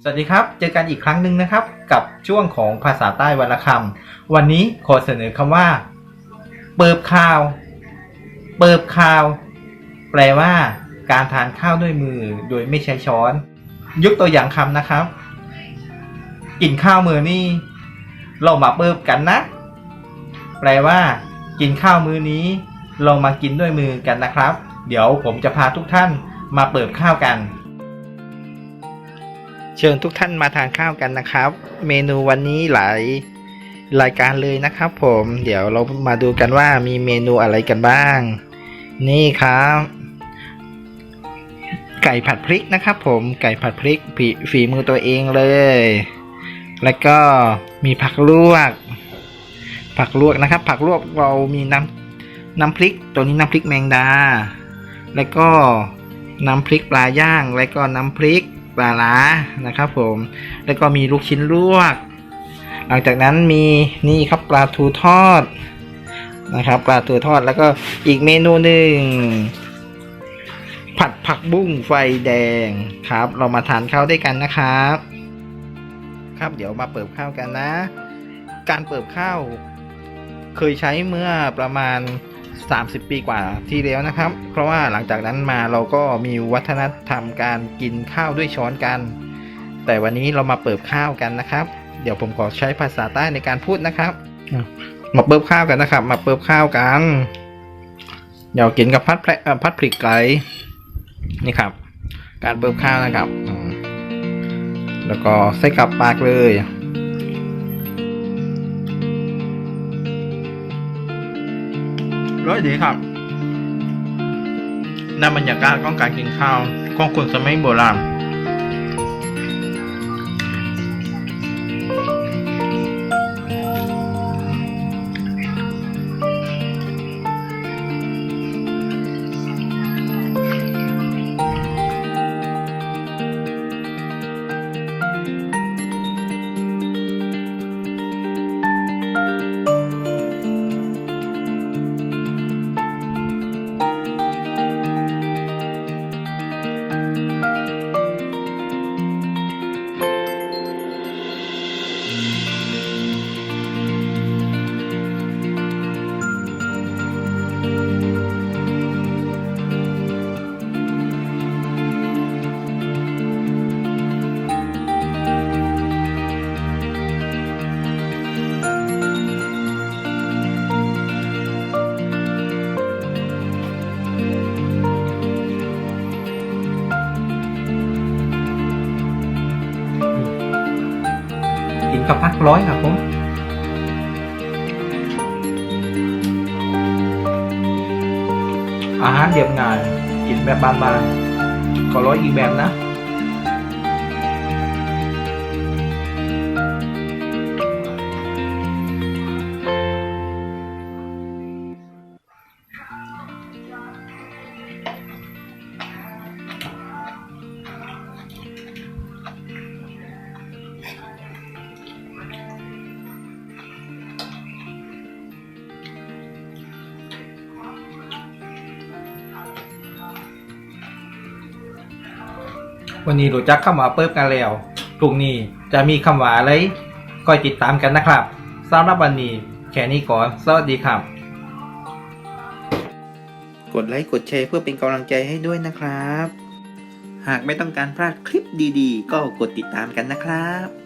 สวัสดีครับ เจอกันอีกครั้งหนึ่งนะครับ กับช่วงของภาษาใต้วรรณคำวันนี้ขอเสนอคำว่า เปิบข้าว เปิบข้าว แปลว่า การทานข้าวด้วยมือโดยไม่ใช้ช้อน ยกตัวอย่างคำนะครับ กินข้าวมือนี่ เรามาเปิบกันนะ แปลว่า กินข้าวมือนี้ เรามากินด้วยมือกันนะครับ เดี๋ยวผมจะพาทุกท่านมาเปิบข้าวกัน เชิญทุกท่านมาทานข้าวกันนะครับ เมนูวันนี้หลายรายการเลยนะครับ ผมเดี๋ยวเรามาดูกันว่ามีเมนูอะไรกันบ้าง นี่ครับ ไก่ผัดพริกนะครับ ผมไก่ผัดพริกฝีฝีมือตัวเองเลย แล้วก็มีผักลวก ผักลวกนะครับ ผักลวกเรามีน้ำน้ำพริก ตัวนี้น้ำพริกแมงดา แล้วก็น้ำพริกปลาย่าง แล้วก็น้ำพริก ปลาล้านะครับผมแล้วก็มีลูกชิ้นลวก หลังจากนั้นมีนี่ครับปลาทูทอดนะครับปลาทูทอดแล้วก็อีกเมนูหนึ่งผัดผักบุ้งไฟแดงครับ เรามาทานข้าวด้วยกันนะครับ ครับเดี๋ยวมาเปิบข้าวกันนะ การเปิบข้าวเคยใช้เมื่อประมาณ 30 ปีกว่าที่แล้วนะครับ เพราะว่าหลังจากนั้นมาเราก็มีวัฒนธรรมการกินข้าวด้วยช้อนกัน แต่วันนี้เรามาเปิบข้าวกันนะครับ เดี๋ยวผมขอใช้ภาษาใต้ในการพูดนะครับอะมาเปิบข้าวกันนะครับ มาเปิบข้าวกันเดี๋ยวกินกับพัดแพรเอ่อพัดพริกไก่นี่ครับ การเปิบข้าวนะครับอืมแล้วก็ใส่กับปากเลย ร้อยดีครับนั่นบรรยากาศของการกินข้าวของคนสมัยโบราณ กินกับพักร้อยครับผมอาหารเรียบง่ายกินแบบบานๆก็ร้อยอีกแบบนะ วันนี้รู้จักคำว่าเปิบกันแล้วพรุ่งนี้จะมีคำว่าอะไรก็ติดตามกันนะครับสำหรับวันนี้แค่นี้ก่อนสวัสดีครับ กดไลค์กดแชร์เพื่อเป็นกำลังใจให้ด้วยนะครับ หากไม่ต้องการพลาดคลิปดีๆ ก็กดติดตามกันนะครับ